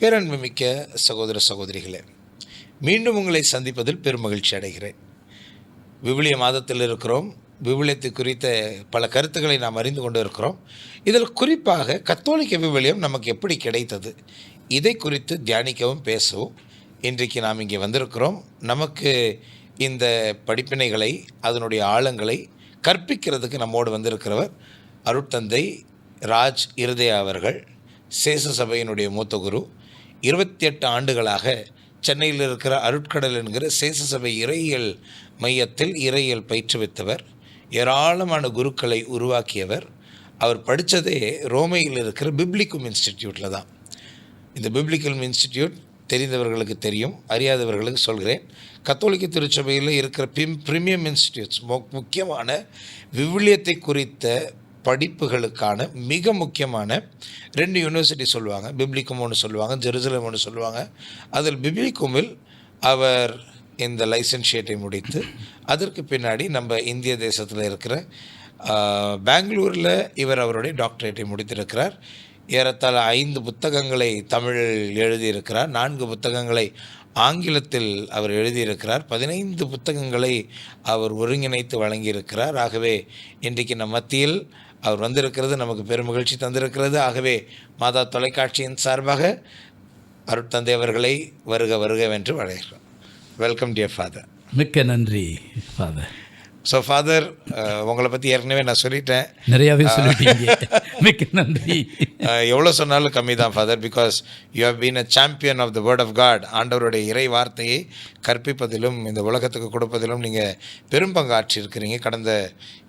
பேரன்புமிக்க சகோதர சகோதரிகளே மீண்டும் உங்களை சந்திப்பதில் பெருமகிழ்ச்சி அடைகிறேன். விவிலிய மாதத்தில் இருக்கிறோம். விவிலியத்தை குறித்த பல கருத்துக்களை நாம் அறிந்து கொண்டு இருக்கிறோம். இதில் குறிப்பாக கத்தோலிக்க விவிலியம் நமக்கு எப்படி கிடைத்தது இதை குறித்து தியானிக்கவும் பேசவும் இன்றைக்கு நாம் இங்கே வந்திருக்கிறோம். நமக்கு இந்த படிப்பினைகளை அதனுடைய ஆழங்களை கற்பிக்கிறதுக்கு நம்மோடு வந்திருக்கிறவர் அருட்தந்தை ராஜ் இருதயா அவர்கள் சேச சபையினுடைய மூத்த குரு இருபத்தி எட்டு ஆண்டுகளாக சென்னையில் இருக்கிற அருட்கடல் என்கிற சேச சபை இறையியல் மையத்தில் இறையியல் பயிற்றுவித்தவர் ஏராளமான குருக்களை உருவாக்கியவர். அவர் படித்ததே ரோமையில் இருக்கிற பிப்ளிக்கும் இன்ஸ்டிடியூட்டில் தான். இந்த பிப்ளிக்கல் இன்ஸ்டிடியூட் தெரிந்தவர்களுக்கு தெரியும் அறியாதவர்களுக்கு சொல்கிறேன். கத்தோலிக்க திருச்சபையில் இருக்கிற பிம் ப்ரீமியம் இன்ஸ்டிடியூட்ஸ் முக்கியமான விவிலியத்தை குறித்த படிப்புகளுக்கான மிக முக்கியமான ரெண்டு யூனிவர்சிட்டி சொல்லுவாங்க. பிப்ளிக்கும் ஒன்று சொல்லுவாங்க ஜெருசலம் ஒன்று சொல்லுவாங்க. அதில் பிப்ளிக்குமில் அவர் இந்த லைசன்ஷியேட்டை முடித்து அதற்கு பின்னாடி நம்ம இந்திய தேசத்தில் இருக்கிற பெங்களூரில் இவர் அவருடைய டாக்டரேட்டை முடித்திருக்கிறார். ஏறத்தாழ ஐந்து புத்தகங்களை தமிழில் எழுதியிருக்கிறார். நான்கு புத்தகங்களை ஆங்கிலத்தில் அவர் எழுதியிருக்கிறார். பதினைந்து புத்தகங்களை அவர் ஒருங்கிணைத்து வழங்கியிருக்கிறார். ஆகவே இன்றைக்கு நம் மத்தியில் அவர் வந்திருக்கிறது நமக்கு பெருமகிழ்ச்சி தந்திருக்கிறது. ஆகவே மாதா தொலைக்காட்சியின் சார்பாக அருட்தந்தை அவர்களை வருக வருகவென்று வழங்குகிறோம். வெல்கம் டியர் ஃபாதர் மிக்க நன்றி ஃபாதர் ஸோ ஃபாதர் உங்களை பற்றி ஏற்கனவே நான் சொல்லிட்டேன். நிறையாவே சொல்லிட்டீங்க. மிக்க நன்றி. எவ்வளோ சொன்னாலும் கம்மி தான் father because you have been a champion of the word of God ஆண்டவருடைய இறை வார்த்தையை கற்பிப்பதிலும் இந்த உலகத்துக்கு கொடுப்பதிலும் நீங்கள் பெரும்பங்கு ஆற்றியிருக்கிறீங்க கடந்த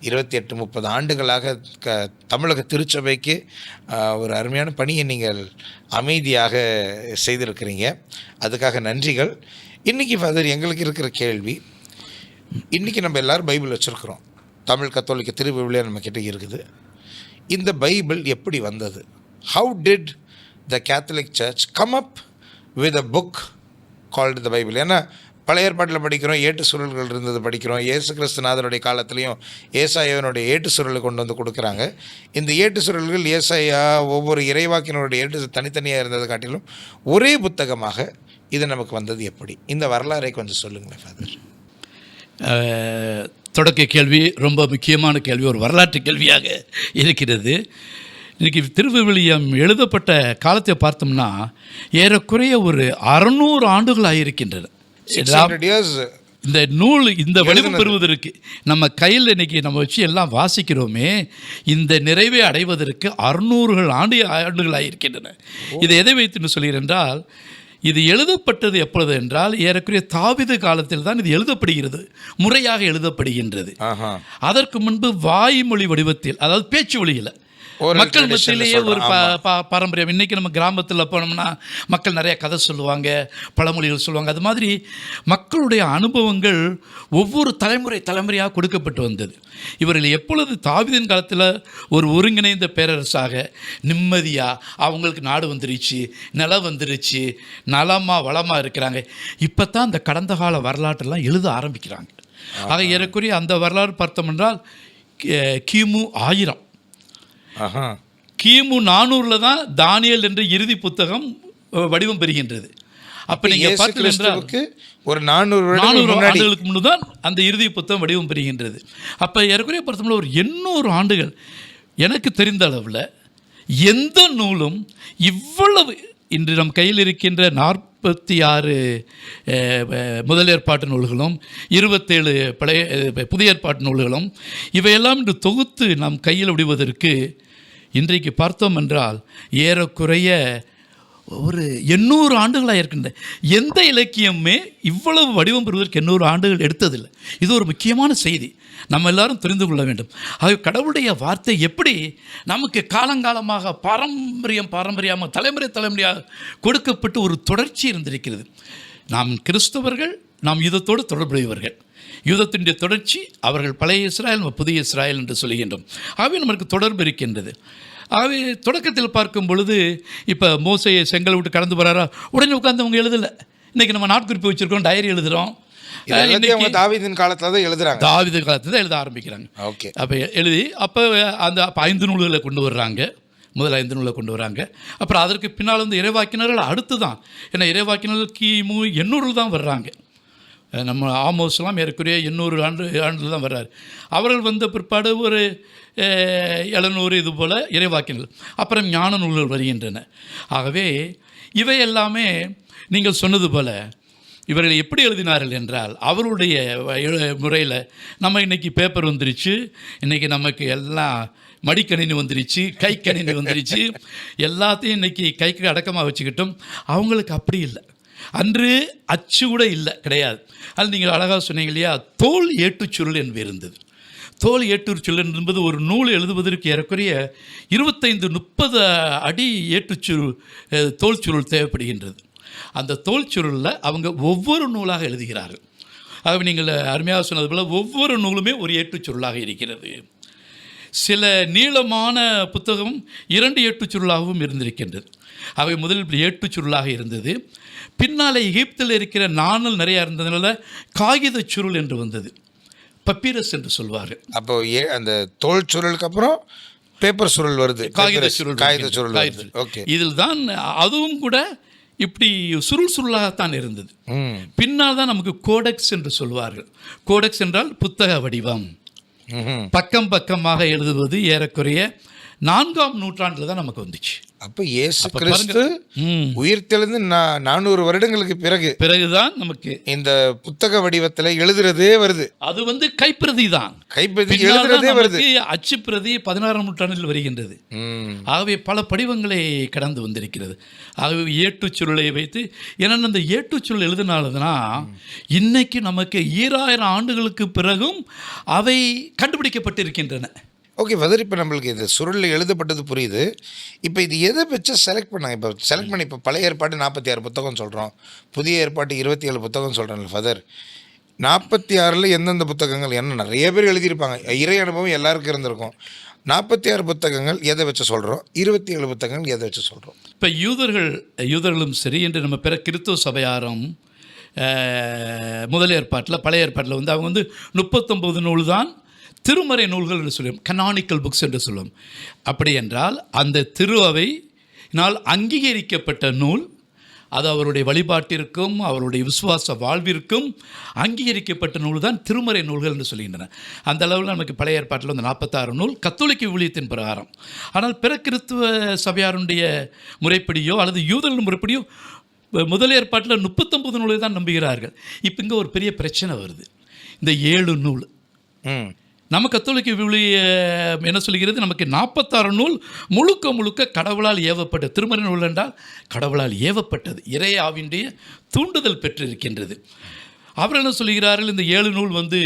இருபத்தி எட்டு முப்பது ஆண்டுகளாக க தமிழக திருச்சபைக்கு ஒரு அருமையான பணியை நீங்கள் அமைதியாக செய்திருக்கிறீங்க. அதுக்காக நன்றிகள். இன்றைக்கி ஃபாதர் எங்களுக்கு இருக்கிற கேள்வி இன்றைக்கி நம்ம எல்லாரும் பைபிள் வச்சுருக்குறோம். தமிழ் கத்தோலிக்க திருவிவிலியம் நம்ம கிட்டே இருக்குது. இந்த பைபிள் எப்படி வந்தது? How did the Catholic church come up with a book called the Bible ஏன்னா பழைய ஏற்பாட்டில் படிக்கிறோம் ஏட்டு சுருள்கள் இருந்தது படிக்கிறோம். ஏசு கிறிஸ்துநாதனுடைய காலத்துலேயும் ஏசாயாவினுடைய ஏட்டு சுருளை கொண்டு வந்து கொடுக்குறாங்க. இந்த ஏட்டு சுருள்கள் ஏசாயா ஒவ்வொரு இறைவாக்கினருடைய ஏட்டு தனித்தனியாக இருந்ததை காட்டிலும் ஒரே புத்தகமாக இது நமக்கு வந்தது எப்படி? இந்த வரலாறை கொஞ்சம் சொல்லுங்களேன் ஃபாதர் தொடக்க கேள்வி ரொம்ப முக்கியமான கேள்வி ஒரு வரலாற்று கேள்வியாக இருக்கிறது. இன்னைக்கு திருவிவிலியம் எழுதப்பட்ட காலத்தை பார்த்தோம்னா ஏறக்குறைய ஒரு அறநூறு ஆண்டுகள் ஆகியிருக்கின்றன இந்த நூல் இந்த வடிவம் பெறுவதற்கு நம்ம கையில் இன்னைக்கு நம்ம வச்சு எல்லாம் வாசிக்கிறோமே இந்த நிறைவை அடைவதற்கு அறுநூறுகள் ஆண்டு ஆண்டுகள் ஆகியிருக்கின்றன இதை எதை வைத்துன்னு சொல்கிறேன் என்றால் இது எழுதப்பட்டது எப்பொழுது என்றால் ஏறக்குறைய தாவித காலத்தில் தான் இது எழுதப்படுகிறது முறையாக எழுதப்படுகின்றது. அதற்கு முன்பு வாய்மொழி வடிவத்தில் அதாவது பேச்சு வழியில் மக்கள் மத்தியிலேயே ஒரு பாரம்பரியம். இன்றைக்கி நம்ம கிராமத்தில் போனோம்னா மக்கள் நிறைய கதை சொல்லுவாங்க பழமொழிகள் சொல்லுவாங்க. அது மாதிரி மக்களுடைய அனுபவங்கள் ஒவ்வொரு தலைமுறை தலைமுறையாக கொடுக்கப்பட்டு வந்தது. இவர்கள் எப்பொழுது தாவிதின் காலத்தில் ஒரு ஒருங்கிணைந்த பேரரசாக நிம்மதியாக அவங்களுக்கு நாடு வந்துருச்சு நிலம் வந்துருச்சு நலமாக வளமாக இருக்கிறாங்க. இப்போ தான் இந்த கடந்த கால வரலாற்றெல்லாம் எழுத ஆரம்பிக்கிறாங்க. ஆக ஏறக்குறைய அந்த வரலாறு பார்த்தோம் என்றால் கிமு ஆயிரம். கிமு நானூறில் தான் தானியல் என்ற இறுதி புத்தகம் வடிவம் பெறுகின்றது. அப்போ நீங்கள் இயேசு பார்த்தீங்க என்றால் கிறிஸ்துவுக்கு ஒரு நானூறு நானூறு ஆண்டுகளுக்கு முன்பு தான் அந்த இறுதி புத்தகம் வடிவம் பெறுகின்றது. அப்போ ஏறக்குறைய பார்த்தோம்னா ஒரு எண்ணூறு ஆண்டுகள். எனக்கு தெரிந்த அளவில் எந்த நூலும் இவ்வளவு இன்று நம் கையில் இருக்கின்ற நாற்பத்தி ஆறு முதல் ஏற்பாட்டு நூல்களும் இருபத்தேழு பழைய புதிய ஏற்பாட்டு நூல்களும் இவையெல்லாம் இன்று தொகுத்து நாம் கையில் விடுவதற்கு இன்றைக்கு பார்த்தோம் என்றால் ஏறக்குறைய ஒரு எண்ணூறு ஆண்டுகளாக இருக்கின்ற எந்த இலக்கியமுமே இவ்வளவு வடிவம் பெறுவதற்கு எண்ணூறு ஆண்டுகள் எடுத்ததில்லை. இது ஒரு முக்கியமான செய்தி. நம்ம எல்லாரும் தெரிந்து கொள்ள வேண்டும். அது கடவுளுடைய வார்த்தை எப்படி நமக்கு காலங்காலமாக பாரம்பரியம் பாரம்பரியமாக தலைமுறை தலைமுறையாக கொடுக்கப்பட்டு ஒரு தொடர்ச்சி இருந்திருக்கிறது. நாம் கிறிஸ்தவர்கள் நாம் யுதத்தோடு தொடர்புடையவர்கள். யுதத்தினுடைய தொடர்ச்சி அவர்கள் பழைய இஸ்ராயல் நம்ம புதிய இஸ்ராயல் என்று சொல்கின்றோம். ஆகவே நமக்கு தொடர்பு இருக்கின்றது. ஆகவே தொடக்கத்தில் பார்க்கும் பொழுது இப்போ மோசையை செங்கல் விட்டு கடந்து போகிறாரா உடனே உட்காந்து அவங்க எழுதலை. இன்றைக்கி நம்ம நாட்குறிப்பு வச்சுருக்கோம் டைரி எழுதுகிறோம் தாவீதின் காலத்துல தான் எழுதுறாங்க. தாவித காலத்தில் தான் எழுத ஆரம்பிக்கிறாங்க. ஓகே. அப்போ எழுதி அப்போ அந்த அப்போ ஐந்து நூல்களை கொண்டு வர்றாங்க. முதல் ஐந்து நூலை கொண்டு வராங்க அப்புறம் அதற்கு பின்னால் வந்து இறைவாக்கினர்கள் அடுத்து தான் ஏன்னா இறைவாக்கினர்கள் கிமு எண்ணூறில் தான் வர்றாங்க. நம்ம ஆமோஸ்லாம் ஏறக்குறைய இன்னொரு ஆண்டு ஆண்டில் தான் வர்றார். அவர்கள் வந்த பிற்பாடு ஒரு எழுநூறு இது போல் இறைவாக்கினர்கள். அப்புறம் ஞான நூல்கள் வருகின்றன. ஆகவே இவை எல்லாமே நீங்கள் சொன்னது போல இவர்கள் எப்படி எழுதினார்கள் என்றால் அவருடைய முறையில் நம்ம இன்றைக்கி பேப்பர் வந்துருச்சு. இன்றைக்கி நமக்கு எல்லாம் மடிக்கணினி வந்துருச்சு கை கணினி வந்துருச்சு. எல்லாத்தையும் இன்றைக்கி கைக்கு அடக்கமாக வச்சுக்கிட்டோம். அவங்களுக்கு அப்படி இல்லை. அன்று அச்சு கூட இல்லை கிடையாது. அது நீங்கள் அழகாக சொன்னீங்க இல்லையா? தோல் ஏட்டுச்சுருள் என்பது இருந்தது. தோல் ஏட்டுச்சுருள் என்பது ஒரு நூல் எழுதுவதற்கு ஏறக்குறைய இருபத்தைந்து முப்பது அடி ஏட்டுச்சுருள் தோல் சுருள் தேவைப்படுகின்றது. அந்த தோல் சுருளில் அவங்க ஒவ்வொரு நூலாக எழுதுகிறார்கள். ஆகவே நீங்கள் அருமையாக சொன்னது போல் ஒவ்வொரு நூலுமே ஒரு ஏட்டுச்சுருளாக இருக்கிறது. சில நீளமான புத்தகம் இரண்டு ஏட்டுச்சுருளாகவும் இருந்திருக்கின்றது. அவை முதலில் இப்படி சுருளாக இருந்தது. பின்னாலே எகிப்தில் இருக்கிற நாணல் நிறையா இருந்ததுனால காகிதச் சுருள் என்று வந்தது. பப்பீரஸ் என்று சொல்வார்கள் அப்போ ஏ அந்த தோல் சுருளுக்கு அப்புறம் பேப்பர் சுருள் வருது. காகித சுருள் காகித. சுருள் காகித வருது. ஓகே இதில் தான் அதுவும் கூட இப்படி சுருள் சுருளாகத்தான் இருந்தது. பின்னால் தான் நமக்கு கோடெக்ஸ் என்று சொல்வார்கள். கோடெக்ஸ் என்றால் புத்தக வடிவம். பக்கம் பக்கமாக எழுதுவது ஏறக்குறைய நான்காம் நூற்றாண்டில் தான் நமக்கு வந்துச்சு. அப்போ இயேசு கிறிஸ்து உயிர்த்தெழுந்து நா- நானூறு வருடங்களுக்கு பிறகு பிறகுதான் நமக்கு இந்த புத்தக வடிவத்துல எழுதுறதே வருது. அது வந்து கைப்பிரதி தான். தான் எழுதுறதே வருது. நமக்கு அச்சுப்பிரதி பதினாறாம் நூற்றாண்டில் வருகின்றது. ஆகவே பல படிவங்களை கடந்து வந்திருக்கிறது. ஆகவே ஏட்டுச் சுருளை வைத்து ஏன்னா அந்த ஏட்டுச் சுருள் எழுதினாலதுனா இன்னைக்கு நமக்கு ஈராயிரம் ஆண்டுகளுக்கு பிறகும் அவை கண்டுபிடிக்கப்பட்டிருக்கின்றன. ஓகே வெதர் இப்போ நம்மளுக்கு இது சுருளில் எழுதப்பட்டது புரியுது. இப்போ இது எதை வச்சு செலக்ட் பண்ணாங்க இப்போ செலக்ட் பண்ணி இப்போ பழைய ஏற்பாடு நாற்பத்தி ஆறு புத்தகம் சொல்கிறோம் புதிய ஏற்பாட்டு இருபத்தி ஏழு புத்தகம் சொல்கிறேன் ஃபதர் நாற்பத்தி ஆறில் எந்தெந்த புத்தகங்கள் என்ன நிறைய பேர் எழுதியிருப்பாங்க. இறை அனுபவம் எல்லாருக்கும் இருந்திருக்கும். நாற்பத்தி ஆறு புத்தகங்கள் எதை வச்சு சொல்கிறோம் இருபத்தி ஏழு புத்தகங்கள் எதை வச்சு சொல்கிறோம் இப்போ யூதர்கள் யூதர்களும் சரி என்று நம்ம பிற கிறித்துவ சபையாரும் முதல் ஏற்பாட்டில் பழைய ஏற்பாட்டில் வந்து அவங்க வந்து முப்பத்தொம்பது நூல் தான் திருமறை நூல்கள் என்று சொல்லுவோம் கனானிக்கல் புக்ஸ் என்று சொல்லுவோம் அப்படி என்றால் அந்த திருவைனால் அங்கீகரிக்கப்பட்ட நூல் அது அவருடைய வழிபாட்டிற்கும் அவருடைய விசுவாச வாழ்விற்கும் அங்கீகரிக்கப்பட்ட நூல் தான் திருமறை நூல்கள் என்று சொல்கின்றன. அந்த அளவில் நமக்கு பழைய ஏற்பாட்டில் வந்து நாற்பத்தாறு நூல் கத்தோலிக்க ஊழியத்தின் பிரகாரம். ஆனால் பிற கிறித்துவ சபையாருடைய முறைப்படியோ அல்லது யூதர்கள் முறைப்படியோ முதல் ஏற்பாட்டில் முப்பத்தொம்பது நூலை தான் நம்புகிறார்கள். இப்போ இங்கே ஒரு பெரிய பிரச்சனை வருது. இந்த ஏழு நூல். நம்ம கத்தோலிக்க விவிலிய என்ன சொல்கிறது? நமக்கு நாற்பத்தாறு நூல் முழுக்க முழுக்க கடவுளால் ஏவப்பட்ட திருமறை நூல் என்றால் கடவுளால் ஏவப்பட்டது. இறையாவினுடைய தூண்டுதல் பெற்றிருக்கின்றது. அவர் என்ன சொல்கிறார்கள்? இந்த ஏழு நூல் வந்து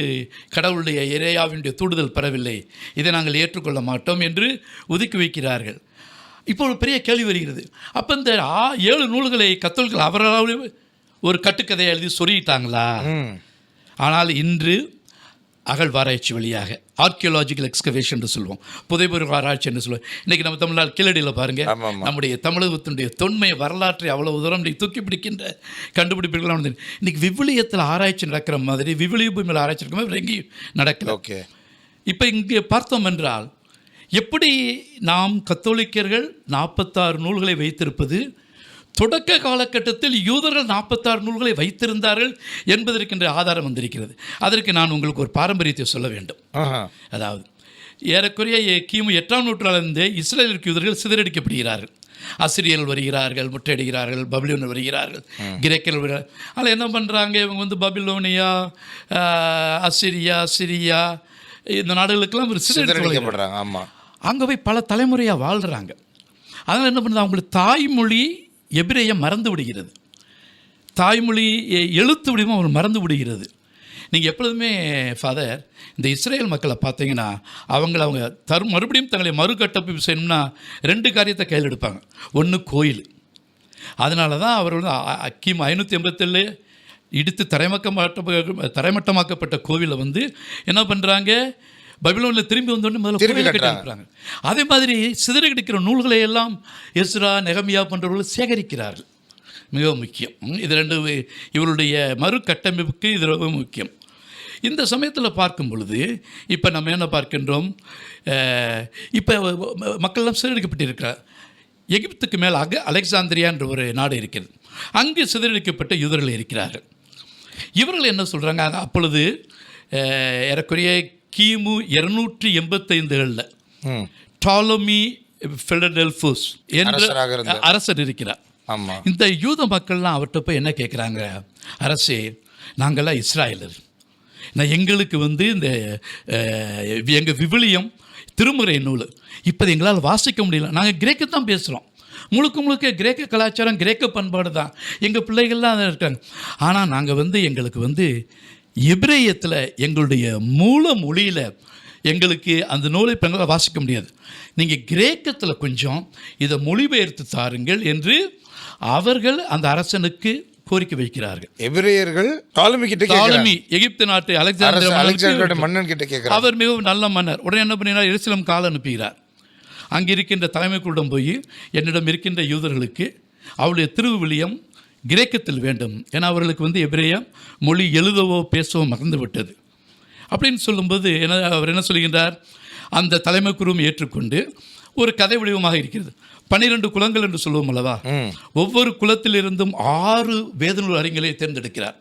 கடவுளுடைய இறையாவினுடைய தூண்டுதல் பெறவில்லை. இதை நாங்கள் ஏற்றுக்கொள்ள மாட்டோம் என்று ஒதுக்கி வைக்கிறார்கள். இப்போ ஒரு பெரிய கேள்வி வருகிறது. அப்போ இந்த ஆ ஏழு நூல்களை கத்தோலிகள் அவர்களாவே ஒரு கட்டுக்கதையை எழுதி சொல்லிட்டாங்களா? ஆனால் இன்று அகழ்வாராய்ச்சி வழியாக ஆர்கியோலாஜிக்கல் எக்ஸ்கவேஷன் என்று சொல்லுவோம் புதைபொருள் ஆராய்ச்சி என்று சொல்லுவோம். இன்றைக்கி நம்ம தமிழ்நாடு கீழடியில் பாருங்க ஆமாம், ஆமாம். நம்முடைய தமிழகத்தினுடைய தொன்மை வரலாற்றை அவ்வளவு தூரம் இன்னைக்கு தூக்கி பிடிக்கின்ற கண்டுபிடிப்புகள் வந்து இன்னைக்கு விவிலியத்தில் ஆராய்ச்சி நடக்கிற மாதிரி விவிலிய பூமியில் ஆராய்ச்சி நடக்கிற மாதிரி எங்கேயும் நடக்கல. ஓகே. இப்போ இங்கே பார்த்தோம் என்றால் எப்படி நாம் கத்தோலிக்கர்கள் நாற்பத்தாறு நூல்களை வைத்திருப்பது தொடக்க காலகட்டத்தில் யூதர்கள் நாற்பத்தாறு நூல்களை வைத்திருந்தார்கள் என்பதற்கென்ற ஆதாரம் வந்திருக்கிறது. அதற்கு நான் உங்களுக்கு ஒரு பாரம்பரியத்தை சொல்ல வேண்டும். அதாவது ஏறக்குறைய கிமு எட்டாம் நூற்றாண்டிலிருந்தே இஸ்ரேலுக்கு யூதர்கள் சிதறடிக்கப்படுகிறார்கள். அசிரியர்கள் வருகிறார்கள் முட்டையிடுகிறார்கள் பபிலோன் வருகிறார்கள் கிரேக்கர்கள் வருகிறார்கள். அதில் என்ன பண்ணுறாங்க இவங்க வந்து பபிலோனியா அசிரியா சிரியா இந்த நாடுகளுக்கெல்லாம் ஒரு சிதறடிக்கப்படுறாங்க ஆமாம் அங்கே போய் பல தலைமுறையாக வாழ்கிறாங்க அதனால் என்ன பண்ணுது? அவங்களுக்கு தாய்மொழி எபிரேயம் மறந்து விடுகிறது. தாய்மொழி எ- எழுத்து வடிவம் அவர் மறந்து விடுகிறது. நீங்கள் எப்பொழுதுமே ஃபாதர் இந்த இஸ்ரேல் மக்களை பார்த்தீங்கன்னா அவங்கள அவங்க தரு மறுபடியும் தங்களை மறுகட்டமைப்பு செய்யணும்னா ரெண்டு காரியத்தை கையில் எடுப்பாங்க. ஒன்று கோயில். அதனால தான் அவர் வந்து அ- ஐநூற்றி எண்பத்தேழு இடித்து தரைமக்கமாட்ட தரைமட்டமாக்கப்பட்ட கோவிலை வந்து என்ன பண்ணுறாங்க பபிலோனில் திரும்பி வந்தோடனே முதல்ல கோயிலை கட்டி அதே மாதிரி சிதறி கிடைக்கிற நூல்களை எல்லாம் எஸ்ரா நெகமியா போன்றவர்கள் சேகரிக்கிறார்கள். மிக முக்கியம். இது ரெண்டு இவருடைய மறு கட்டமைப்புக்கு இது ரொம்ப முக்கியம். இந்த சமயத்தில் பார்க்கும் பொழுது இப்போ நம்ம என்ன பார்க்கின்றோம்? இப்போ மக்கள்லாம் சிதறடிக்கப்பட்டிருக்கிறார். எகிப்துக்கு மேலாக அலெக்சாந்திரியா என்ற ஒரு நாடு இருக்கிறது. அங்கு சிதறடிக்கப்பட்ட யூதர்கள் இருக்கிறார்கள். இவர்கள் என்ன சொல்கிறாங்க அப்பொழுது ஏறக்குறைய கிமு இருநூற்றி எண்பத்தைந்துகளில் டாலமி ஃபெலடெல்ஃபோஸ் என்ற அரசர் இருக்கிறார். இந்த யூத மக்கள்லாம் அவர்கிட்ட போய் என்ன கேட்குறாங்க அரசே நாங்கள்லாம் இஸ்ராயலர். நான் எங்களுக்கு வந்து இந்த எங்கள் விவிலியம் திருமுறை நூல். இப்போ எங்களால் வாசிக்க முடியல. நாங்கள் கிரேக்க தான் பேசுகிறோம் முழுக்க முழுக்க கிரேக்க கலாச்சாரம் கிரேக்க பண்பாடு தான் எங்கள் பிள்ளைகள்லாம் இருக்காங்க. ஆனால் நாங்கள் வந்து எங்களுக்கு வந்து எபிரேயத்தில் எங்களுடைய மூல மொழியில் எங்களுக்கு அந்த நூலை இப்போ எங்களால் வாசிக்க முடியாது. நீங்கள் கிரேக்கத்தில் கொஞ்சம் இதை மொழிபெயர்த்து தாருங்கள் என்று அவர்கள் அந்த அரசனுக்கு கோரிக்கை வைக்கிறார்கள். எபிரேயர்கள் டாலமி கிட்ட டாலமி எகிப்து நாட்டு அலெக்சாண்டர் மன்னன் கிட்ட கேட்கிறாங்க அவர் மிகவும் நல்ல மன்னர். உடனே என்ன பண்ணினார்? எருசலம் கால் அனுப்புகிறார். அங்கே இருக்கின்ற தலைமைக்குள்ளிடம் போய் என்னிடம் இருக்கின்ற யூதர்களுக்கு அவருடைய திருவிவிலியம் கிரேக்கத்தில் வேண்டும். ஏன்னா அவர்களுக்கு வந்து எபிரேயம் மொழி எழுதவோ பேசவோ மறந்து விட்டது அப்படின்னு சொல்லும்போது என்ன அவர் என்ன சொல்கின்றார் அந்த தலைமை குருவும் ஏற்றுக்கொண்டு ஒரு கதை வடிவமாக இருக்கிறது. பன்னிரண்டு குலங்கள் என்று சொல்லுவோம் அல்லவா? ஒவ்வொரு குலத்திலிருந்தும் ஆறு வேதநூல் அறிஞர்களை தேர்ந்தெடுக்கிறார்.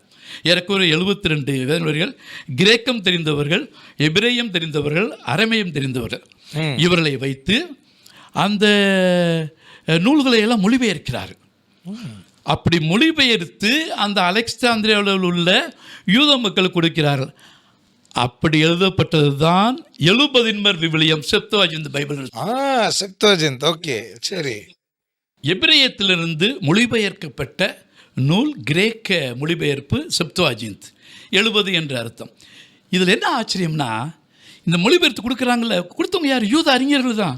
ஏறக்குறைய எழுபத்தி ரெண்டு வேதநூல்கள் கிரேக்கம் தெரிந்தவர்கள் எபிரேயம் தெரிந்தவர்கள் அரமேயம் தெரிந்தவர்கள். இவர்களை வைத்து அந்த நூல்களை எல்லாம் மொழிபெயர்க்கிறார்கள். அப்படி மொழிபெயர்த்து அந்த அலெக்சாந்திரியாவில் உள்ள யூத மக்களுக்கு கொடுக்கிறார்கள். அப்படி எழுதப்பட்டது தான் எழுபதின்மர் விவிலியம் செப்துவாஜ் இந்த பைபிள் ஆ செப்தோஜென்த் ஓகே சரி. எபிரேயத்திலிருந்து மொழிபெயர்க்கப்பட்ட நூல் கிரேக்க மொழிபெயர்ப்பு செப்துவாஜிந்த் எழுபது என்ற அர்த்தம். இதில் என்ன ஆச்சரியம்னா இந்த மொழிபெயர்த்து கொடுக்குறாங்கல்ல கொடுத்தவங்க யார்? யூத அறிஞர்கள் தான்.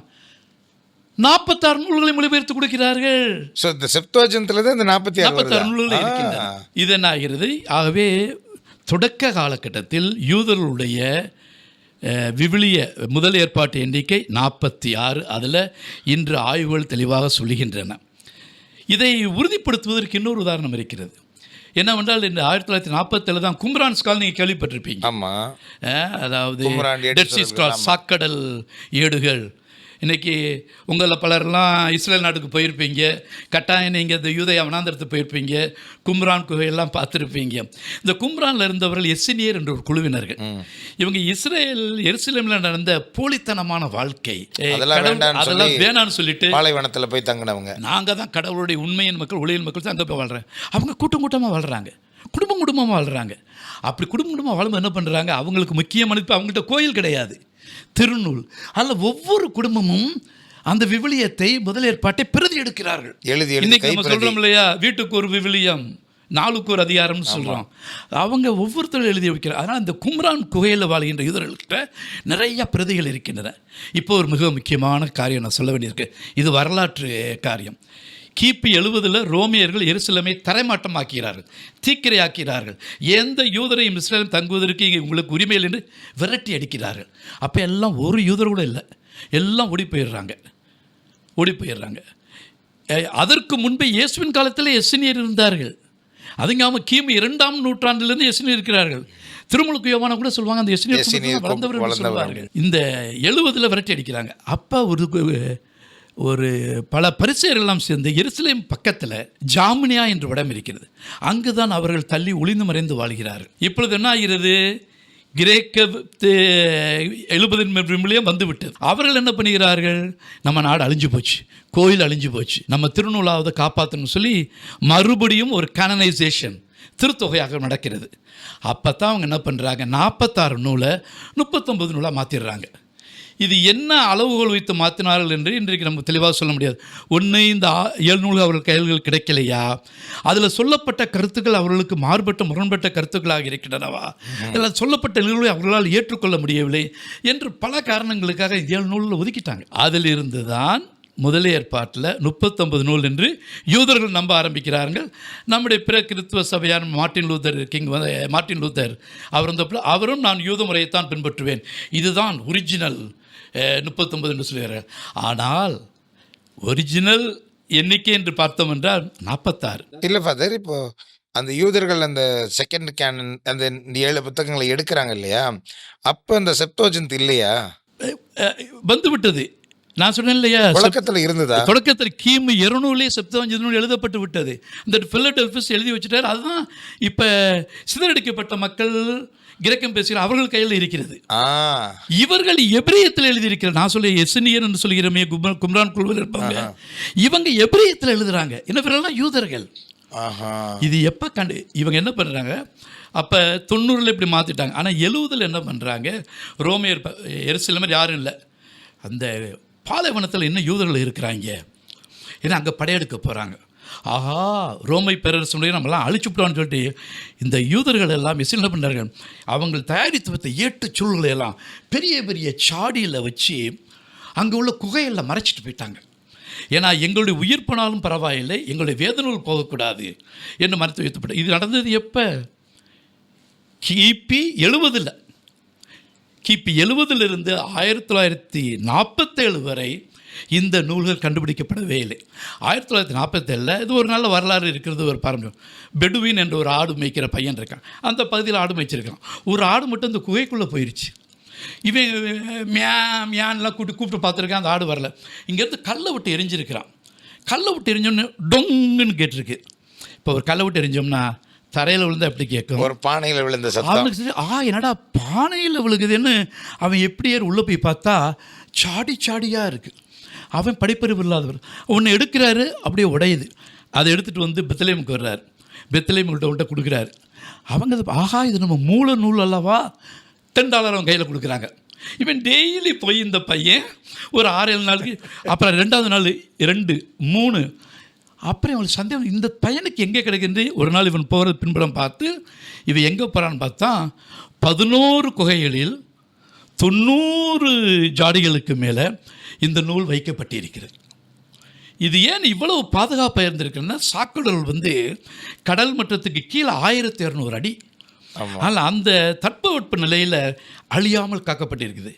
நாற்பத்தாறு நூல்களை மொழிபெயர்த்து கொடுக்கிறார்கள். ஸோ இந்த செப்தோஜென்த்தில் தான் இந்த நாற்பத்தி நாற்பத்தாறு நூல்கள்? இருக்கின்றன. இது என்ன ஆகிறது ஆகவே தொடக்க காலகட்டத்தில் யூதர்களுடைய விவிலிய முதல் ஏற்பாட்டு எண்ணிக்கை நாற்பத்தி ஆறு. அதில் இன்று ஆய்வுகள் தெளிவாக சொல்லுகின்றன. இதை உறுதிப்படுத்துவதற்கு இன்னொரு உதாரணம் இருக்கிறது. என்னவென்றால் இந்த ஆயிரத்தி தொள்ளாயிரத்தி நாற்பத்தேழு தான் கும்ரான் ஸ்கால் நீங்கள் கேள்விப்பட்டிருப்பீங்க. ஆமா. அஹ், அதாவது சாக்கடல் ஏடுகள் இன்னைக்கு உங்களில் பலர்லாம் இஸ்ரேல் நாட்டுக்கு போயிருப்பீங்க. கட்டாயம் நீங்கள் இந்த யூதய வனாந்திரத்துக்கு போயிருப்பீங்க. கும்ரான் குகையெல்லாம் பார்த்துருப்பீங்க. இந்த கும்ரானில் இருந்தவர்கள் எஸ்சினியர் என்ற ஒரு குழுவினர்கள். இவங்க இஸ்ரேல் எருசலேமில் நடந்த போலித்தனமான வாழ்க்கை. அதெல்லாம் வேணான்னு சொல்லிட்டு பாலைவனத்தில் போய் தங்கினவங்க. நாங்கள் தான் கடவுளுடைய உண்மையின் மக்கள் ஒளியின் மக்கள் தான் அங்கே போய் வாழ்கிறேன் அவங்க கூட்டம் கூட்டமாக வாழ்கிறாங்க குடும்பம் குடும்பமாக வாழ்கிறாங்க அப்படி குடும்பம் குடும்பமாக வாழும்போது என்ன பண்ணுறாங்க அவங்களுக்கு முக்கியமானது அவங்கள்ட்ட கோயில் கிடையாது. திருநூல். அதில் ஒவ்வொரு குடும்பமும் அந்த விவிலியத்தை முதல் ஏற்பாட்டை பிரதி எடுக்கிறார்கள். எழுதி இன்னைக்கு நம்ம சொல்கிறோம் இல்லையா? வீட்டுக்கு ஒரு விவிலியம் நாளுக்கு ஒரு அதிகாரம்னு சொல்கிறோம் அவங்க ஒவ்வொருத்தரும் எழுதி வைக்கிறார் அதனால் இந்த கும்ரான் குகையில் வாழ்கின்ற யூதர்கள்ட்ட நிறைய பிரதிகள் இருக்கின்றன. இப்போ ஒரு மிக முக்கியமான காரியம் நான் சொல்ல வேண்டியிருக்கு. இது வரலாற்று காரியம். கிபி எழுபதில் ரோமியர்கள் எருசலேமை தரைமாட்டமாக்கிறார்கள் தீக்கிரையாக்கிறார்கள் எந்த யூதரையும் இஸ்ரேலும் தங்குவதற்கு இங்கே உங்களுக்கு உரிமை என்று விரட்டி அடிக்கிறார்கள். அப்போ எல்லாம் ஒரு யூதர் கூட இல்லை. எல்லாம் ஓடி போயிடுறாங்க. ஓடி போயிடுறாங்க. அதற்கு முன்பே இயேசுவின் காலத்தில் எஸ்னியர் இருந்தார்கள். அதுங்காம கிமு இரண்டாம் நூற்றாண்டிலிருந்து எஸ்னியர் இருக்கிறார்கள். திருமுழுக்கு யோவான கூட சொல்லுவாங்க அந்த எஸ்னியர் வளர்ந்தவர். சொல்வார்கள் இந்த எழுபதில் விரட்டி அடிக்கிறாங்க. அப்போ ஒரு ஒரு பல பரிசெயர்கள்லாம் சேர்ந்து எருசலேம் பக்கத்தில் ஜாமினியா என்ற இடம் இருக்கிறது. அங்கு தான் அவர்கள் தள்ளி ஒளிந்து மறைந்து வாழ்கிறார்கள். இப்பொழுது என்ன ஆகிறது? கிரேக்க எழுபதின் விமிலியம் வந்து விட்டது. அவர்கள் என்ன பண்ணுகிறார்கள்? நம்ம நாடு அழிஞ்சு போச்சு. கோயில் அழிஞ்சு போச்சு. நம்ம திருநூலாவது காப்பாற்றணும்னு சொல்லி மறுபடியும் ஒரு கனனைசேஷன் திருத்தொகையாக நடக்கிறது. அப்போ தான் அவங்க என்ன பண்ணுறாங்க நாற்பத்தாறு நூலை முப்பத்தொம்பது நூலாக மாற்றிடுறாங்க இது என்ன அளவுகள் வைத்து மாற்றினார்கள் என்று இன்றைக்கு நம்ம தெளிவாக சொல்ல முடியாது. ஒன்று இந்த ஆ- அவர்கள் கையல்கள் கிடைக்கலையா? அதில் சொல்லப்பட்ட கருத்துக்கள் அவர்களுக்கு மாறுபட்ட முரண்பட்ட கருத்துக்களாக இருக்கின்றனவா? இல்லை சொல்லப்பட்ட நிகழ்வை அவர்களால் ஏற்றுக்கொள்ள முடியவில்லை என்று பல காரணங்களுக்காக ஏழு நூலில் ஒதுக்கிட்டாங்க. அதிலிருந்து தான் முதல் ஏற்பாட்டில் முப்பத்தொன்பது நூல் என்று யூதர்கள் நம்ப ஆரம்பிக்கிறார்கள். நம்முடைய பிற கிறித்துவ சபையான மார்ட்டின் லூத்தர் கிங் வந்து மார்ட்டின் லூத்தர் அவர் வந்தப்போ அவரும் நான் யூத முறையைத்தான் பின்பற்றுவேன். இதுதான் ஒரிஜினல் முப்பத்தொன்பது என்று சொல்கிறார் ஆனால் ஒரிஜினல் எண்ணிக்கை என்று பார்த்தோம் என்றால் நாற்பத்தாறு. இல்லை ஃபாதர் இப்போ அந்த யூதர்கள் அந்த செகண்ட் கேனன் அந்த ஏழு புத்தகங்களை எடுக்கிறாங்க இல்லையா? அப்போ அந்த செப்தோஜென்த் இல்லையா? வந்துவிட்டது. நான் சொன்னேன் இல்லையா? புழக்கத்துல இருந்ததா? தொடக்கத்தில் கிமு இருநூறுலேயே செப்தவஞ்சு எழுதப்பட்டு விட்டது. இந்த பில்லடெல்பிஸ் எழுதி வச்சுட்டார். அதுதான் இப்போ சிதறடிக்கப்பட்ட மக்கள் கிரேக்கம் பேசுகிற அவர்கள் கையில் இருக்கிறது. இவர்கள் எபிரேயத்தில் எழுதியிருக்கிற நான் சொல்ல எஸ்னியன் என்று சொல்கிறோமே கும்ரா- கும்ரான் குழுவில் இருப்பாங்க. இவங்க எபிரேயத்தில் எழுதுறாங்க. என்ன பேரெல்லாம்? யூதர்கள். இது எப்போ கண்டு இவங்க என்ன பண்ணுறாங்க அப்போ தொண்ணூறில் இப்படி மாற்றிட்டாங்க ஆனால் எழுவதில் என்ன பண்ணுறாங்க ரோமியர் எருசலேமர் யாரும் இல்லை. அந்த பாலைவனத்தில் இன்னும் யூதர்கள் இருக்கிறாங்க. ஏன்னா அங்கே படையெடுக்க போகிறாங்க ஆஹா ரோமை பேரரசுடைய நம்மளாம் அழிச்சுவிட்டோம்னு சொல்லிட்டு இந்த யூதர்கள் எல்லாம் இசை என்ன பண்ணார்கள் அவங்க தயாரித்து வைத்த ஏட்டு சூழ்களை எல்லாம் பெரிய பெரிய சாடியில் வச்சு அங்கே உள்ள குகையில் மறைச்சிட்டு போயிட்டாங்க. ஏன்னா எங்களுடைய உயிர் போனாலும் பரவாயில்லை எங்களுடைய வேதனூல் போகக்கூடாது என்று மறைத்து வைத்துப்பட்டு இது நடந்தது எப்போ? கிபி எழுபதில். கிபி எழுபதிலிருந்து ஆயிரத்தி தொள்ளாயிரத்தி நாற்பத்தேழு வரை இந்த நூல்கள் கண்டுபிடிக்கப்படவே இல்லை. ஆயிரத்தி தொள்ளாயிரத்தி நாற்பத்தேழில் இது ஒரு நல்ல வரலாறு இருக்கிறது ஒரு பாரம்பரியம். பெடுவின் என்ற ஒரு ஆடு மேய்க்கிற பையன் இருக்கான். அந்த பகுதியில் ஆடு மேய்ச்சிருக்கான். ஒரு ஆடு மட்டும் இந்த குகைக்குள்ளே போயிடுச்சு இவன் மியா மியான்லாம் கூப்பிட்டு கூப்பிட்டு பார்த்துருக்கான் அந்த ஆடு வரல. இங்கேருந்து கல்லை விட்டு எரிஞ்சிருக்கிறான். கல்லை விட்டு எரிஞ்சோன்னு டொங்குன்னு கேட்டிருக்கு. இப்போ ஒரு கல்லை விட்டு எரிஞ்சோம்னா தரையில் விழுந்தா எப்படி கேட்கும்? ஒரு பானையில விழுந்த சத்தம். ஆ என்னடா பானையில் விழுகுதுன்னு அவன் எப்படியே உள்ளே போய் பார்த்தா சாடி சாடியாக இருக்குது அவன் படிப்பறிவு இல்லாதவர். ஒன்று எடுக்கிறாரு அப்படியே உடையுது. அதை எடுத்துகிட்டு வந்து பெத்தலேமுக்கு வர்றார். பெத்தலேமுக்கிட்ட உள்ட்ட கொடுக்குறாரு. அவங்க அது, ஆகா இது நம்ம மூல நூல் அல்லவா? டென் டாலர் அவன் கையில் கொடுக்குறாங்க. இவன் டெய்லி போய் இந்த பையன் ஒரு ஆறு ஏழு நாளுக்கு அப்புறம் ரெண்டாவது நாள் ரெண்டு மூணு. அப்புறம் அவனுக்கு சந்தேகம் இந்த பையனுக்கு எங்கே கிடைக்குது ஒரு நாள் இவன் போகிறது பின்புறம் பார்த்து இவன் எங்கே போகிறான்னு பார்த்தா பதினோரு குகைகளில் தொண்ணூறு ஜாடிகளுக்கு மேலே இந்த நூல் வைக்கப்பட்டிருக்கிறது. இது ஏன் இவ்வளவு பாதுகாப்பாக இருந்திருக்குன்னா சாக்கடல் வந்து கடல் மட்டத்துக்கு கீழே ஆயிரத்தி இரநூறு அடி. ஆனால் அந்த தட்பவெட்ப நிலையில் அழியாமல் காக்கப்பட்டிருக்குது.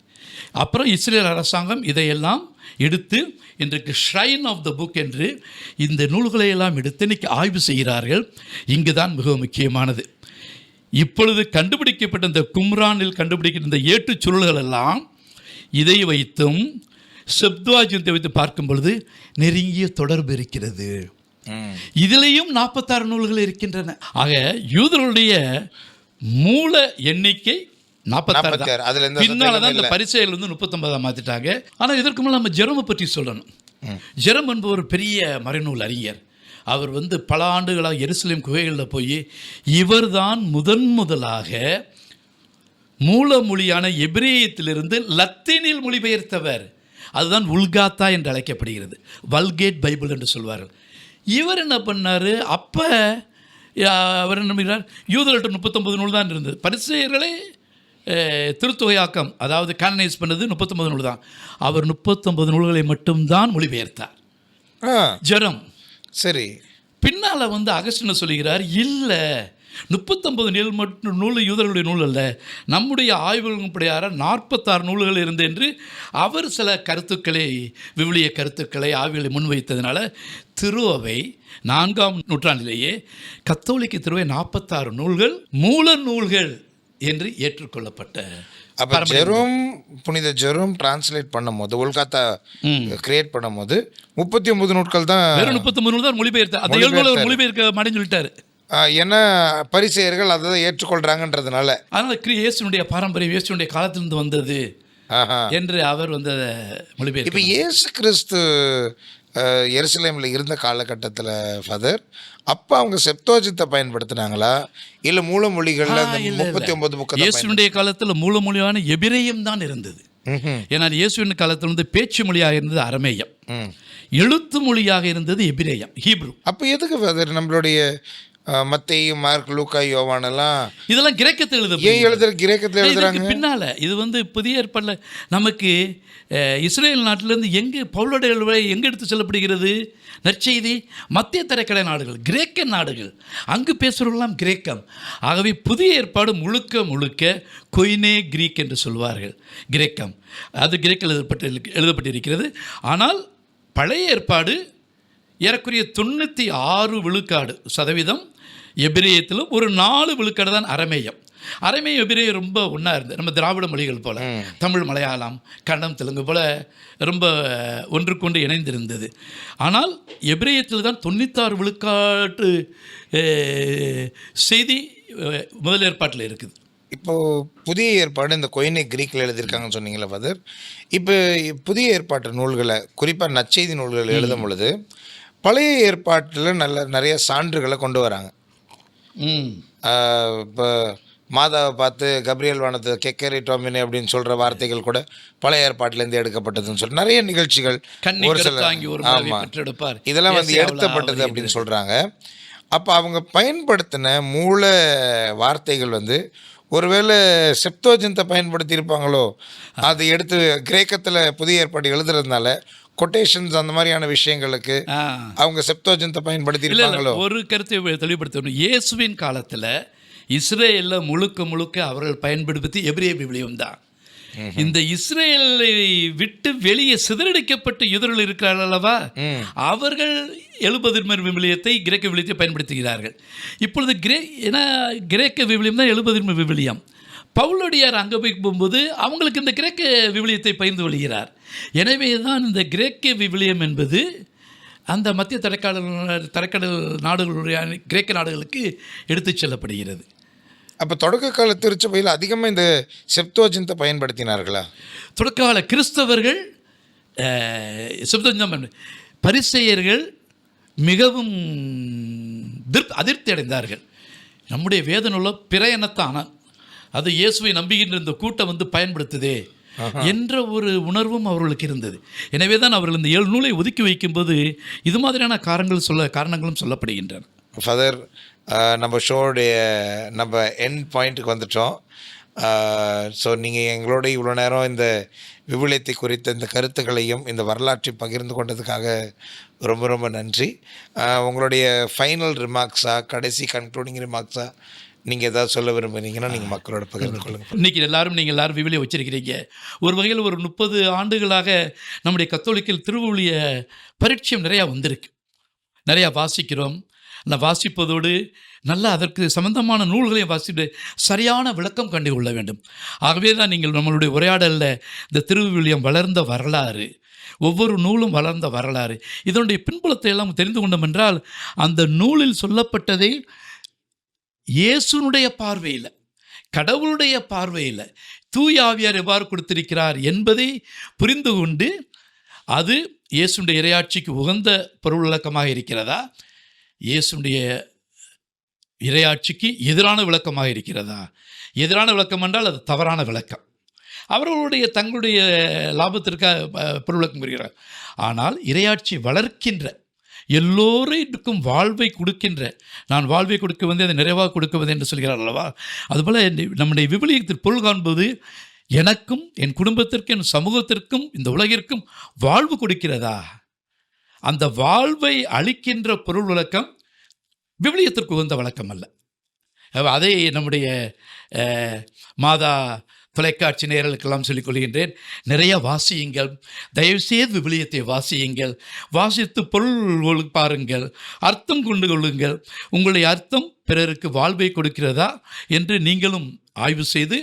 அப்புறம் இஸ்ரேல் அரசாங்கம் இதையெல்லாம் எடுத்து இன்றைக்கு ஷ்ரைன் ஆஃப் த புக் என்று இந்த நூல்களை எல்லாம் எடுத்து இன்னைக்கு ஆய்வு செய்கிறார்கள். இங்கு தான் மிக முக்கியமானது. இப்பொழுது கண்டுபிடிக்கப்பட்ட இந்த கும்ரானில் கண்டுபிடிக்கிற இந்த ஏட்டுச் சுருள்கள் எல்லாம் இதை வைத்தும் செப்துவாஜியத்தை வைத்து பார்க்கும் பொழுது நெருங்கிய தொடர்பு இருக்கிறது. இதிலேயும் நாற்பத்தாறு நூல்கள் இருக்கின்றன. ஆக யூதர்களுடைய மூல எண்ணிக்கை நாற்பத்தாறு 46. அதுல எந்த பின்னால தான் இந்த பரிசைகள் வந்து முப்பத்தொன்பதா மாத்திட்டாங்க. ஆனால் இதற்கு முன்னாடி நம்ம ஜெரமை பற்றி சொல்லணும். ஜெரம் என்பவர் பெரிய மறைநூல் அறிஞர். அவர் வந்து பல ஆண்டுகளாக எருசலேம் குகைகளில் போய் இவர்தான் முதன் முதலாக மூலமொழியான எபிரேயத்திலிருந்து லத்தீனில் மொழிபெயர்த்தவர். அதுதான் உல்காத்தா என்று அழைக்கப்படுகிறது. வல்கேட் பைபிள் என்று சொல்வார்கள். இவர் என்ன பண்ணார்? அப்போ அவர் என்ன பண்ணுகிறார் யூதர்கிட்ட முப்பத்தொம்பது நூல் தான் இருந்தது. பரிசெயர்களே திருத்தொகையாக்கம் அதாவது கானனைஸ் பண்ணது முப்பத்தொம்பது நூல் தான். அவர் முப்பத்தொம்பது நூல்களை மட்டும்தான் மொழிபெயர்த்தார். ஜெரம். சரி. பின்னால் வந்து அகஸ்டின சொல்லுகிறார்? இல்லை முப்பத்தொம்பது நூல் மட்டும் நூல் யூதர்களுடைய நூல் அல்ல. நம்முடைய ஆய்வுகளின் படியார நாற்பத்தாறு நூல்கள் இருந்து என்று அவர் சில கருத்துக்களை விவிலிய கருத்துக்களை ஆய்வுகளை முன்வைத்ததுனால திருவை நான்காம் நூற்றாண்டிலேயே கத்தோலிக்க திருவை நாற்பத்தாறு நூல்கள் மூல நூல்கள் என்று ஏற்றுக்கொள்ளப்பட்ட அப்ப ஜெரோம் புனித ஜெரோம் டிரான்ஸ்லேட் பண்ணும்போது உல்காத்தா கிரியேட் பண்ணும்போது முப்பத்தி ஒன்பது நாட்கள் தான் வெறும் முப்பத்தொம்பது நூல் தான் மொழிபெயர்த்தார். அதை மொழிபெயர்க்க மாட்டேன்னு சொல்லிட்டாரு. ஏன்னா பரிசெயர்கள் அதை தான் ஏற்றுக்கொள்றாங்கன்றதுனால. அதனால் கிரி இயேசுனுடைய பாரம்பரியம் இயேசுனுடைய காலத்திலிருந்து வந்தது என்று அவர் வந்து அதை மொழிபெயர்க்க இப்போ இயேசு கிறிஸ்து எருசலேமில் இருந்த காலகட்டத்தில் ஃபாதர் அப்போ அவங்க செப்தோஜித்தை பயன்படுத்தினாங்களா? இல்லை மூலமொழிகளில் அந்த முப்பத்தி ஒன்பது புக்கை இயேசுனுடைய காலத்தில் மூலமொழியான எபிரேயம் தான் இருந்தது. ஏன்னா இயேசுவின் காலத்தில் வந்து பேச்சு மொழியாக இருந்தது அரமேயம். எழுத்து மொழியாக இருந்தது எபிரேயம் ஹீப்ரு. அப்போ எதுக்கு ஃபாதர் நம்மளுடைய மத்தேயு மார்க் லூக்கா யோவானெல்லாம் இதெல்லாம் கிரேக்கத்தில் எழுத ஏன் எழுதுற கிரேக்கத்தில் எழுதுறாங்க? பின்னால இது வந்து புதிய ஏற்பாடில் நமக்கு இஸ்ரேல் நாட்டிலேருந்து எங்கே பவுலோட எங்கே எடுத்து செல்லப்படுகிறது? நற்செய்தி மத்திய தரைக்கடை நாடுகள் கிரேக்க நாடுகள். அங்கு பேசுகிறவர்களாம் கிரேக்கம். ஆகவே புதிய ஏற்பாடு முழுக்க முழுக்க கொய்னே கிரீக் என்று சொல்வார்கள். கிரேக்கம். அது கிரேக்கில் எழுதப்பட்டு எழுதப்பட்டிருக்கிறது. ஆனால் பழைய ஏற்பாடு ஏறக்குறைய தொண்ணூற்றி ஆறு விழுக்காடு சதவீதம் எபிரேயத்திலும் ஒரு நாலு விழுக்காடு தான் அரமேயம். அரைமை எபிரேயம் ரொம்ப ஒன்றா இருந்தது. நம்ம திராவிட மொழிகள் போல் தமிழ் மலையாளம் கன்னடம் தெலுங்கு போல் ரொம்ப ஒன்றுக்கொண்டு இணைந்திருந்தது. ஆனால் எபிரேயத்தில் தான் தொண்ணூத்தாறு விழுக்காட்டு செய்தி முதல் ஏற்பாட்டில் இருக்குது. இப்போது புதிய ஏற்பாடு இந்த கொயினை கிரீக்கில் எழுதியிருக்காங்கன்னு சொன்னீங்களா ஃபாதர். இப்போ புதிய ஏற்பாட்டு நூல்களை குறிப்பாக நற்செய்தி நூல்கள் எழுதும் பொழுது பழைய ஏற்பாட்டில் நல்ல நிறைய சான்றுகளை கொண்டு வராங்க. இப்போ மாதாவை பார்த்து கப்ரியல் வானத்து கெக்கரி டோமினி அப்படின்னு சொல்கிற வார்த்தைகள் கூட பழைய ஏற்பாட்டிலேருந்து எடுக்கப்பட்டதுன்னு சொல்லி நிறைய நிகழ்ச்சிகள் ஒரு சில கருத்தாங்கி ஒரு மரவை ஆமா. பெற்றெடுப்பார். இதெல்லாம் வந்து எடுத்தப்பட்டது அப்படின்னு. சொல்கிறாங்க அப்போ அவங்க பயன்படுத்தின மூல வார்த்தைகள் வந்து ஒருவேளை செப்தோஜனத்தை பயன்படுத்தி இருப்பாங்களோ அது எடுத்து கிரேக்கத்தில் புதிய ஏற்பாடு எழுதுறதுனால கொட்டேஷன்ஸ் அந்த மாதிரியான விஷயங்களுக்கு அவங்க செப்தோஜனத்தை பயன்படுத்தி இருப்பாங்களோ? ஒரு கருத்தை தெளிவுபடுத்தணும். இயேசுவின் காலத்தில் இஸ்ரேலில் முழுக்க முழுக்க அவர்கள் பயன்படுத்தி எபிரேய விவிலியம் தான். இந்த இஸ்ரேலை விட்டு வெளியே சிதறடிக்கப்பட்ட யுதர்கள் இருக்கிறார்கள் அல்லவா? அவர்கள் எழுபதின்மர் விவிலியத்தை கிரேக்க விவிலியத்தை பயன்படுத்துகிறார்கள். இப்பொழுது கிரே ஏன்னா கிரேக்க விவிலியம் தான் எழுபதின்மர் விவிலியம். பவுலடியார் அங்கே போய் போகும்போது அவங்களுக்கு இந்த கிரேக்க விவிலியத்தை பகிர்ந்து கொள்கிறார். எனவே தான் இந்த கிரேக்க விவிலியம் என்பது அந்த மத்திய தரைக்கடல் தரைக்கடல் நாடுகளுடைய கிரேக்க நாடுகளுக்கு எடுத்துச் செல்லப்படுகிறது. அப்போ தொடக்க கால திருச்சபையில் அதிகமாக இந்த செப்தோஜனத்தை பயன்படுத்தினார்களா? தொடக்கால கிறிஸ்தவர்கள் பண்ண- பரிசேயர்கள் மிகவும் திருப் அதிருப்தி அடைந்தார்கள். நம்முடைய வேதனுள்ள பிரயணத்தான அது இயேசுவை நம்புகின்ற இந்த கூட்டம் வந்து பயன்படுத்துதே என்ற ஒரு உணர்வும் அவர்களுக்கு இருந்தது. எனவே தான் அவர்கள் இந்த ஏழு நூலை ஒதுக்கி வைக்கும்போது இது மாதிரியான காரணங்கள் சொல்ல காரணங்களும் சொல்லப்படுகின்றன. ஃபாதர் நம்ம ஷோடைய நம்ம எண்ட் பாயிண்ட்டுக்கு வந்துட்டோம். ஸோ நீங்கள் எங்களோட இவ்வளோ நேரம் இந்த விவிலியத்தை குறித்த இந்த கருத்துக்களையும் இந்த வரலாற்றை பகிர்ந்து கொண்டதுக்காக ரொம்ப ரொம்ப நன்றி. உங்களுடைய ஃபைனல் ரிமார்க்ஸாக கடைசி கன்க்ளூடிங் ரிமார்க்ஸாக நீங்கள் ஏதாவது சொல்ல விரும்புனீங்கன்னா நீங்கள் மக்களோட பகிர்ந்து கொள்ளுங்கள் இன்னைக்கு எல்லாரும் நீங்கள் எல்லாரும் விவிலியம் வச்சிருக்கிறீங்க. ஒரு வகையில் ஒரு முப்பது ஆண்டுகளாக நம்முடைய கத்தோலிக்கல் திருவுளிய பரிட்சயம் நிறையா வந்திருக்கு. நிறையா வாசிக்கிறோம். நான் வாசிப்பதோடு நல்லா அதற்கு சம்பந்தமான நூல்களையும் வாசிட்டு சரியான விளக்கம் கண்டு கொள்ள வேண்டும். ஆகவே தான் நீங்கள் நம்மளுடைய உரையாடலில் இந்த திருவிவிலியம் வளர்ந்த வரலாறு ஒவ்வொரு நூலும் வளர்ந்த வரலாறு. இதனுடைய பின்புலத்தை எல்லாம் தெரிந்து கொண்டோம் என்றால் அந்த நூலில் சொல்லப்பட்டதை இயேசுனுடைய பார்வையில் கடவுளுடைய பார்வையில் தூயாவியார் எவ்வாறு கொடுத்திருக்கிறார் என்பதை புரிந்து கொண்டு அது இயேசுடைய இரையாட்சிக்கு உகந்த பொருள் விளக்கமாக இருக்கிறதா? இயேசுடைய இரையாட்சிக்கு எதிரான விளக்கமாக இருக்கிறதா? எதிரான விளக்கம் என்றால் அது தவறான விளக்கம். அவர்களுடைய தங்களுடைய லாபத்திற்காக பொருள் விளக்கம் பெறுகிறார் ஆனால் இரையாட்சி வளர்க்கின்ற எல்லோருக்கும் வாழ்வை கொடுக்கின்ற நான் வாழ்வை கொடுக்க வந்து அதை நிறைவாக கொடுக்குவது என்று சொல்கிறார் அல்லவா? அதுபோல் நம்முடைய விவிலியத்தில் பொருள் காண்பது எனக்கும் என் குடும்பத்திற்கும் என் சமூகத்திற்கும் இந்த உலகிற்கும் வாழ்வு கொடுக்கிறதா? அந்த வாழ்வை அளிக்கின்ற பொருள் விளக்கம் விவிலியத்திற்கு உகந்த வழக்கம் அல்ல. அதை நம்முடைய மாதா தொலைக்காட்சி நேரலுக்கெல்லாம் சொல்லிக் கொள்கின்றேன் நிறைய வாசியுங்கள். தயவுசெய்து விபிலியத்தை வாசியுங்கள். வாசித்து பொருள் பாருங்கள். அர்த்தம் கொண்டு கொள்ளுங்கள். உங்களுடைய அர்த்தம் பிறருக்கு வாழ்வை கொடுக்கிறதா என்று நீங்களும் ஆய்வு செய்து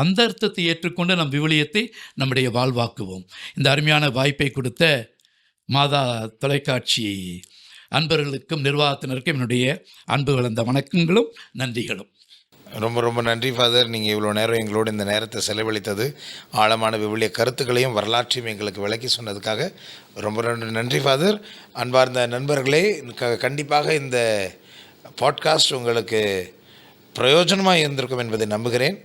அந்த அர்த்தத்தை ஏற்றுக்கொண்டு நம் விவிலியத்தை நம்முடைய வாழ்வாக்குவோம். இந்த அருமையான வாய்ப்பை கொடுத்த மாதா தொலைக்காட்சி அன்பர்களுக்கும் நிர்வாகத்தினருக்கும் என்னுடைய அன்பு வளர்ந்த வணக்கங்களும் நன்றிகளும். ரொம்ப ரொம்ப நன்றி ஃபாதர் நீங்கள் இவ்வளோ நேரம் எங்களோடு இந்த நேரத்தை செலவழித்தது. ஆழமான விவிலிய கருத்துக்களையும் வரலாற்றையும் எங்களுக்கு விளக்கி சொன்னதுக்காக ரொம்ப ரொம்ப நன்றி ஃபாதர் அன்பார்ந்த நண்பர்களே க- கண்டிப்பாக இந்த பாட்காஸ்ட் உங்களுக்கு பிரயோஜனமாக இருந்திருக்கும் என்பதை நம்புகிறேன்.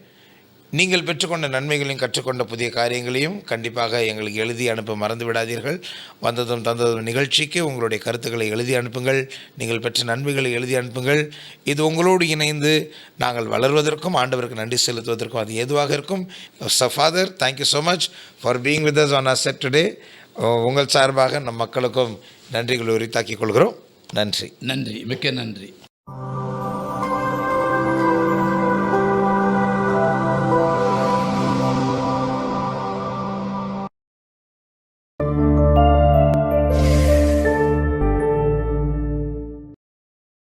நீங்கள் பெற்றுக்கொண்ட நன்மைகளையும் கற்றுக்கொண்ட புதிய காரியங்களையும் கண்டிப்பாக எங்களுக்கு எழுதி அனுப்ப மறந்து விடாதீர்கள். வந்ததும் தந்ததும் நிகழ்ச்சிக்கு உங்களுடைய கருத்துக்களை எழுதி அனுப்புங்கள். நீங்கள் பெற்ற நன்மைகளை எழுதி அனுப்புங்கள். இது உங்களோடு இணைந்து நாங்கள் வளர்வதற்கும் ஆண்டவருக்கு நன்றி செலுத்துவதற்கும் அது ஏதுவாக இருக்கும். Father thank you so much for being with us on a set today உங்கள் சார்பாக நம் மக்களுக்கும் நன்றிகளை உரித்தாக்கிக் கொள்கிறோம். நன்றி. நன்றி. மிக்க நன்றி.